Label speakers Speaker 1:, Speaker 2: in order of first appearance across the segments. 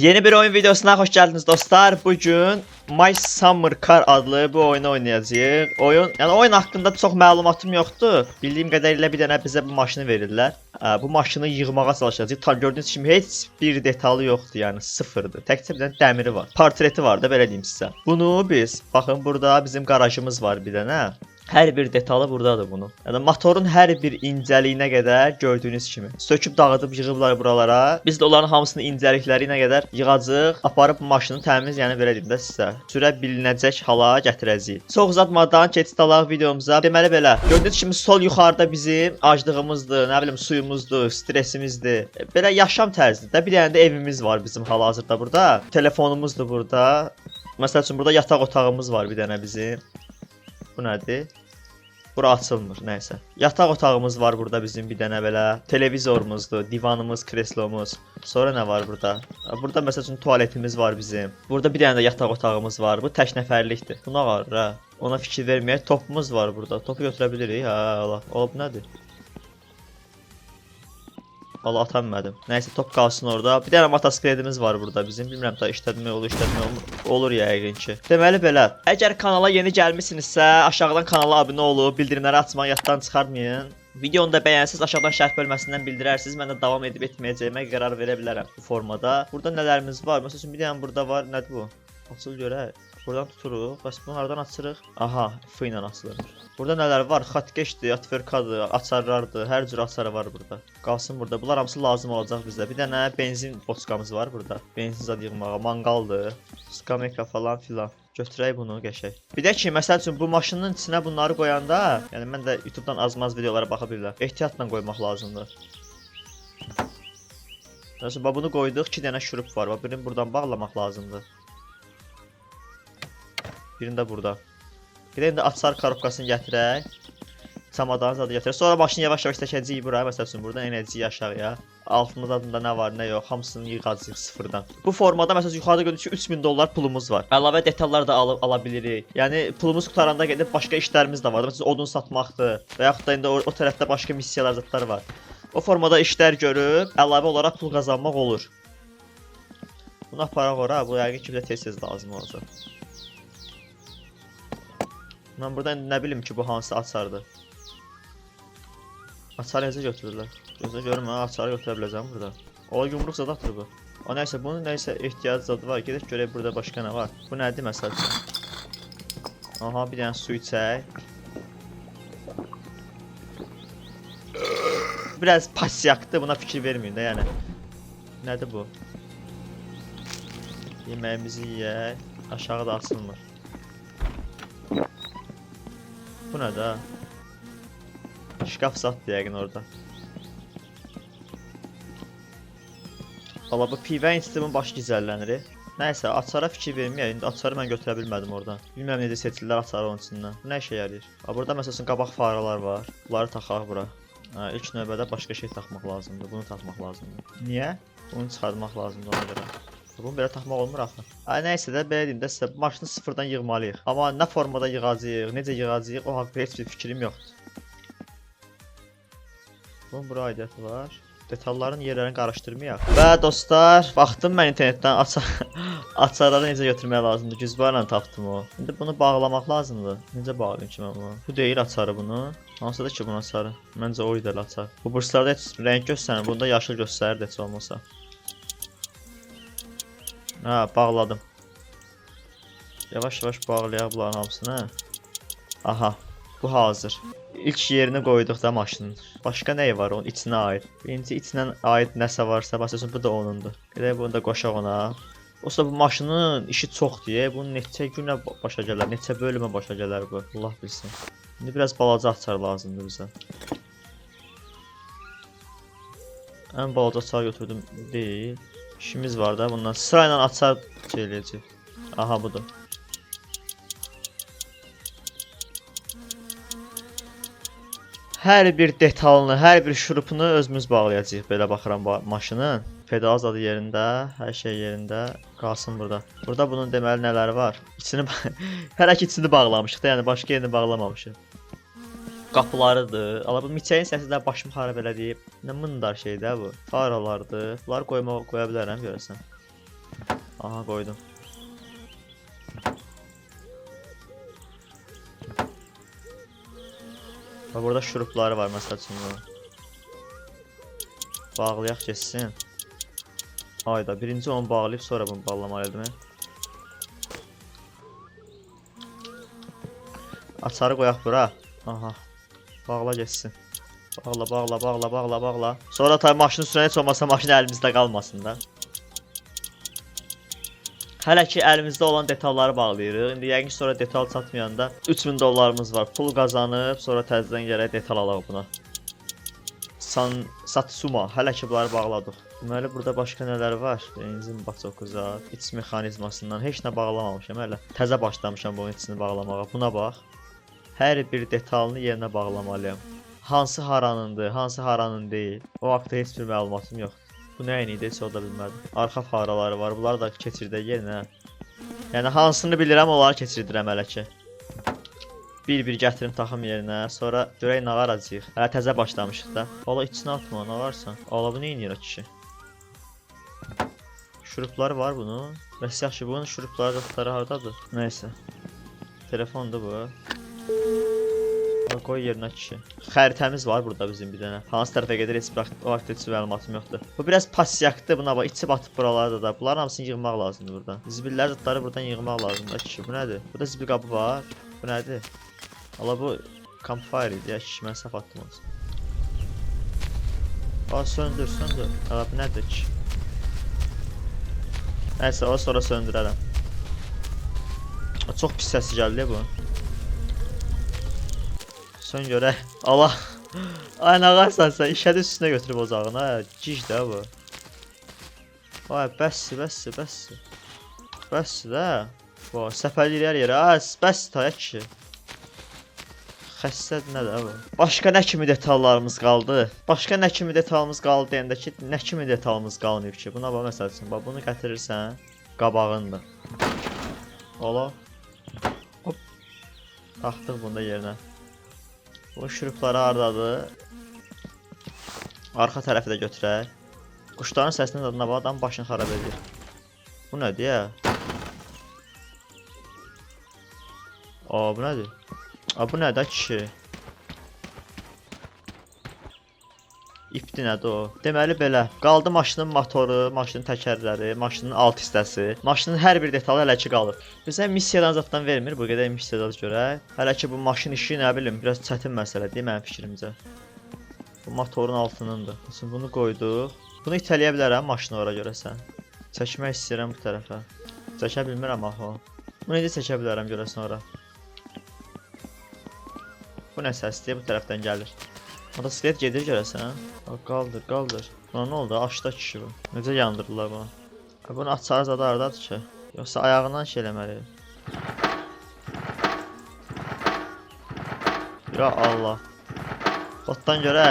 Speaker 1: Yeni bir oyun videosuna hoş geldiniz dostlar. Bugün My Summer Car adlı bu oyunu oynayacağıq. Oyun, yəni oyun haqqında çox məlumatım yoxdur. Bildiyim qədərilə bir dənə bizə bu maşını verirlər. Bu maşını yığmağa çalışacağıq. Tam gördüyünüz kimi heç bir detalı yoxdur, yəni sıfırdır. Təkcə bir dənə dəmiri var. Portreti var da belə deyim sizə. Bunu biz, baxın burada bizim qarajımız var bir dənə. Hər bir detalı burdadır bunun. Yəni motorun hər bir incəliyinə qədər gördüyünüz kimi. Söküb dağıdıb yığıblar buralara. Biz də onların hamısını incəliklərinə qədər yığacağıq. Aparıb maşını təmiz, yəni belə deyim də sizə. Sürə bilinəcək hala gətirəcəyik. Çox uzatmadan keçid alaq videomuza. Deməli belə. Gördüyünüz kimi sol yuxarıda bizim aclığımızdır, nə bilim suyumuzdur, stresimizdir. Belə yaşam tərzidir də. Bir dənə də evimiz var bizim hal-hazırda burada. Telefonumuzdur burada. Məsəl üçün burada yataq otağımız var bir dənə bizim. Bu nədir? Bura açılmır, nəysə. Yataq otağımız var burada bizim bir dənə belə. Televizorumuzdur, divanımız, kreslomuz. Sonra nə var burada? Burada məsəl üçün tualetimiz var bizim. Burada bir dənə də yataq otağımız var. Bu tək nəfərlikdir. Bu nə var ha? Ona fikir verməyək. Topumuz var burada. Topu götürə bilirik. Ha, Allah. O bu nədir? Allah atanmadım. Nəysə top qalsın orada. Bir dənə motosikletimiz var burada bizim. Bilmirəm ta işlətmə olur, işlətmə olmur. Olur yəqin ki. Deməli belə. Əgər kanala yeni gəlmisinizsə, aşağıdan kanala abunə olub, bildirimləri açmağı yaddan çıxarmayın. Videonu da bəyənsiniz, aşağıdan şərh bölməsindən bildirərsiniz. Mən də davam edib etməyəcəyimə qərar verə bilərəm bu formada. Burada nələrimiz var? Məsəl üçün bir dənə burada var. Nədir bu? Açıl görək. Buradan tuturuq. Bəs bunu hardan açırıq? Aha, F ilə açılır. Burada nələr var? Xatkeşdir, atverkadır, açarlardır. Hər cür açarı var burada. Qalsın burada. Bunlar hamısı lazım olacaq bizə. Bir dənə benzin boçkamız var burada. Benzin zad yığmağa, manqaldır, skameyka falan filan. Götürək bunu qəşəng. Bir də ki, məsəl üçün bu maşının içinə bunları qoyanda, yəni mən də YouTube-dan az-maz videolara baxa bilirəm. Ehtiyatla qoymaq lazımdır. Bax bunu qoyduq, 2 dənə şurup var. Bax birini buradan bağlamaq lazımdır. Birini də burada. Gedək indi açar korobkasını gətirək. Çamadanı zadı gətirək. Sonra maşını yavaş-yavaş çəkəcəyik bura. Məsəl üçün buradan enəcəyik aşağıya. Altımızda da nə var, nə yox, hamısını yığacağıq sıfırdan. Bu formada məsəl yuxarıda gördüyünüz kimi 3000 dollar pulumuz var. Əlavə detallar da alıb ala bilirik. Yəni pulumuz qutaranda gedib başqa işlərimiz də var. Məsələn odun satmaqdır və yaxud da indi o, o tərəfdə başqa missiyalar zətlər var. O formada işlər görüb əlavə olaraq pul qazanmaq olur. Bunu aparaq ora, bu yəqin ki, bizə tez-tez lazım olacaq. Mən burada indi nə bilim ki, bu hansı açardır. Açarı necə götürürlər? Gözlə görüm, mən açarı götürə biləcəm burada. O yumruq zad atır bu. O nəysə, bunun nəysə ehtiyacı zadı var. Gedək görək burada başqa nə var. Bu nədir məsəl? Aha, bir dənə su içək. Biraz pasiyaktır, buna fikir verməyin də yəni. Nədir bu? Yeməyimizi yeyək. Aşağıda açılmır. Bu nə də? Şkaf satdı yəqin orada. Valla bu pivə instimun başı gizəllənir. Nəysə, açara fikir verməyək. İndi açarı mən götürə bilmədim oradan. Bilmirəm necə seçdilər açarı onun içindən. Bu nə işə yarayır? Ha, burada məsələn qabaq faralar var. Bunları taxaq bura. Ha, ilk növbədə başqa şey taxmaq lazımdır. Bunu taxmaq lazımdır. Niyə? Bunu çıxartmaq lazımdır ona görə. Bunu belə taxmaq olmur axı. Ay nəysə də belə deyim də sizə maşını sıfırdan yığmalıyıq. Amma nə formada yığacağıq, necə yığacağıq o haqqında heç bir fikrim yoxdur. Bunun bura aidiyyəti var. Detalların yerlərini qarışdırmayaq. Və dostlar, baxdım mən internetdən açar açarları necə götürmək lazımdır. Güzbarla tapdım o. İndi bunu bağlamaq lazımdır. Necə bağlayım ki mən bunu? Bu deyil açarı bunu. Hansıdır ki bunun açarı? Məncə o idi açar. Bu burslarda heç rəng göstərmir. Bunda yaşıl göstərir heç olmasa. Ha, bağladım. Yavaş-yavaş bağlayaq bunların hamısını. Aha, bu hazır. İlk yerini qoyduq da maşının. Başqa nəyi var onun içinə aid? Birinci içinə aid nəsə varsa, məsələn bu da onundur. Gedək bunu da qoşaq ona. Olsa bu maşının işi çoxdur. ya. Bu neçə günə ba- başa gələr, neçə bölümə başa gələr bu. Allah bilsin. İndi biraz balaca açar lazımdır bizə. Ən balaca açar götürdüm deyil. İşimiz var da bundan sırayla açar şey eləyəcək. Aha budur. Hər bir detalını, hər bir şurupunu özümüz bağlayacağıq. Belə baxıram bu maşının. Pedal zadı yerində, hər şey yerində. Qalsın burada. Burada bunun deməli nələri var? İçini hələ ki içini bağlamışıq da, yəni başqa yerini bağlamamışıq. Qapılarıdır. Ala bu miçəyin səsi də başım xarab elədiyib. Nə mındar şeydə bu. Faralardır. Bunları qoymağa qoya bilərəm görəsən. Aha qoydum. Bax burada şurupları var məsəl üçün. Bağlayaq keçsin. Ayda birinci onu bağlayıb sonra bunu bağlamalıydım. Açarı qoyaq bura. Aha. Bağla geçsin. Bağla, bağla, bağla, bağla, bağla. Sonra tabii maşını sürən heç olmasa maşın əlimizdə qalmasın da. Hələ ki əlimizdə olan detalları bağlayırıq. İndi yəqin sonra detal çatmayanda 3000 dollarımız var. Pul qazanıb sonra təzədən gərək detal alaq buna. San Satsuma hələ ki bunları bağladıq. Deməli burada başqa nələr var? Benzin baçokuza, iç mexanizmasından heç nə bağlamamışam hələ. Təzə başlamışam bunun içini bağlamağa. Buna bax. Hər bir detalını yerinə bağlamalıyam. Hansı haranındır, hansı haranın deyil. O haqqda heç bir məlumatım yoxdur. Bu nəyin idi, heç o da bilmədim. Arxa faraları var, bunları da keçirdə yerinə. Yəni hansını bilirəm, onları keçirdirəm hələ ki. Bir-bir gətirim taxım yerinə, sonra görək nə aracağıq. Hələ təzə başlamışıq da. Ola içinə atma, nə varsa. Ola bu nə edir o kişi? Şurupları var bunun. Bəs yaxşı, bunun şurupları datları hardadır? Nəysə. Telefondur bu. Bax, Qoy yerinə kişi. Xəritəmiz var burada bizim bir dənə. Hansı tərəfə gedir heç bir vaxt heç məlumatım yoxdur. Bu biraz pasiyakdır buna bax. İçi batıb buralarda da. Bunların hamısını yığmaq lazımdır buradan. Zibillər zətləri buradan yığmaq lazımdır kişi. Bu nədir? Burada zibil qabı var. Bu nədir? Allah bu campfire idi ya kişi mən səhv atdım onu. Aa söndür söndür. Allah bu nədir ki? Nəysə o sonra söndürərəm. Çox pis səsi gəldi bu. Son görə. Allah. Ay nə qarsan sən işədi üstünə götürüb ocağına. Ciş də bu. Vay bəssi, bəssi, bəssi. Bəssi də. Vay səpələyir yerə. Ha, bəssi taya kişi. Xəstədir nə də bu? Başqa nə kimi detallarımız qaldı? Başqa nə kimi detalımız qaldı deyəndə ki, nə kimi detalımız qalmayıb ki? Buna bax məsəl üçün, bax bunu gətirirsən, qabağındır. Ola. Hop. Taxdıq bunu da yerinə. Bu şurupları hardadır? Arxa tərəfi də götürək. Quşların səsinin dadına bax, adam başını xarab edir. Bu nədir ya? Aa, bu nədir? Aa, bu nədir kişi? İpdir nədir o? Deməli belə, qaldı maşının motoru, maşının təkərləri, maşının alt hissəsi, maşının hər bir detalı hələ ki qalır. Bizə missiyadan zətdən vermir, bu qədər missiyadan görək. Hələ ki bu maşın işi nə bilim, biraz çətin məsələdir mənim fikrimcə. Bu motorun altınındır. Məsələn bunu qoyduq. Bunu itələyə bilərəm maşını ora görəsən. Çəkmək istəyirəm bu tərəfə. Çəkə bilmirəm axı. Bunu necə çəkə bilərəm görəsən ora. Bu nə səsdir? Bu tərəfdən gəlir. Motosiklet gedir görəsən. Bax qaldır, qaldır. Buna nə oldu? Aşda kişi bu. Necə yandırdılar bunu? Ha, Bunu açarı zadı hardadır ki? Yoxsa ayağından şey eləməli? Ya Allah. Xoddan görə.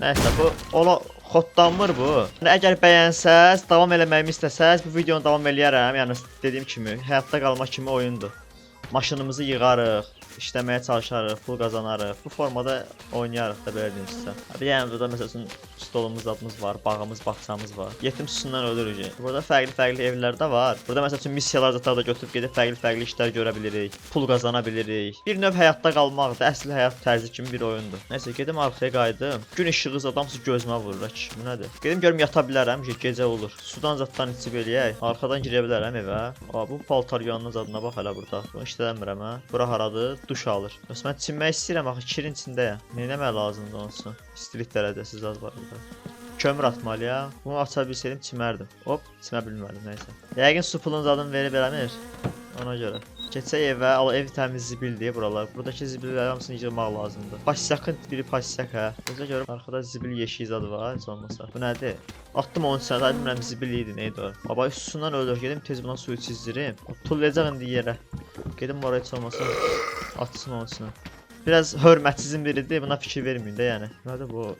Speaker 1: Nəysə bu ola xoddanmır bu. Yəni, əgər bəyənsəz, davam eləməyimi istəsəz, bu videonu davam eləyərəm. Yəni dediyim kimi, həyatda qalma kimi oyundur. Maşınımızı yığarıq, işləməyə çalışarıq, pul qazanarıq. Bu formada oynayarıq da belə deyim sizə. Bir yəni burada məsəl üçün stolumuz, zadımız var, bağımız, bağçamız var. Yetim susuzundan ölürük. Burada fərqli-fərqli evlər də var. Burada məsəl üçün missiyalar da da götürüb gedib fərqli-fərqli işlər görə bilirik. Pul qazana bilirik. Bir növ həyatda qalmaqdır. Əsl həyat tərzi kimi bir oyundur. Nəsə gedim arxaya qayıdım. Gün işığı zadamsı gözümə vurur. ki, Bu nədir? Gedim görüm yata bilərəm ki, gecə olur. Sudan zaddan içib eləyək. Arxadan girə bilərəm evə. Aa, bu paltar yanının zadına bax hələ burada. Bunu işləmirəm hə. Bura haradır? Duş alır. Bəs mən çinmək istəyirəm axı kirin içindəyəm. Neyləmək lazımdır olsun? İstilik dərəcəsi zad var burada. Kömür atmalıyam. Bunu aça bilsəydim çimərdim. Hop, çimə bilmədim nəysə. Yəqin su pulun zadını verib eləmir. Ona görə. Keçək evə, al ev təmiz zibildir buralar. Buradakı zibilləri hamısını yığmaq lazımdır. Pasiyakın biri pasiyak hə. Gözə görə arxada zibil yeşik zad var, heç olmasa. Bu nədir? Atdım onun içinə, da bilmirəm zibil idi, neydi o? Baba üstündən ölür, gedim tez buna suyu çizdirim. O tullayacaq indi yerə. Gedim oraya heç olmasa atsın onun içinə. Biraz hörmətsizin biridir, buna fikir verməyin də yəni. Nədir bu?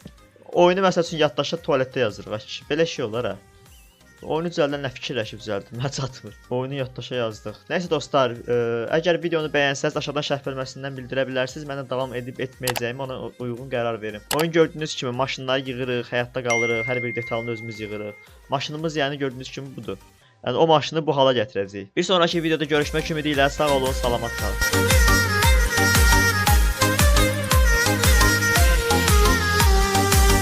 Speaker 1: Oyunu məsəl üçün yaddaşa tualetdə yazırıq. Belə şey olar ha. Oyunu düzəldən nə fikirləşib düzəldim, nə çatmır. Oyunu yaddaşa yazdıq. Nəysə dostlar, ə, əgər videonu bəyənsəz aşağıdan şərh bölməsindən bildirə bilərsiniz. Mən də davam edib etməyəcəyimi ona uyğun qərar verim. Oyun gördüyünüz kimi maşınları yığırıq, həyatda qalırıq, hər bir detalını özümüz yığırıq. Maşınımız yəni gördüyünüz kimi budur. Yəni o maşını bu hala gətirəcəyik. Bir sonraki videoda görüşmək ümidi ilə sağ olun, salamat qalın.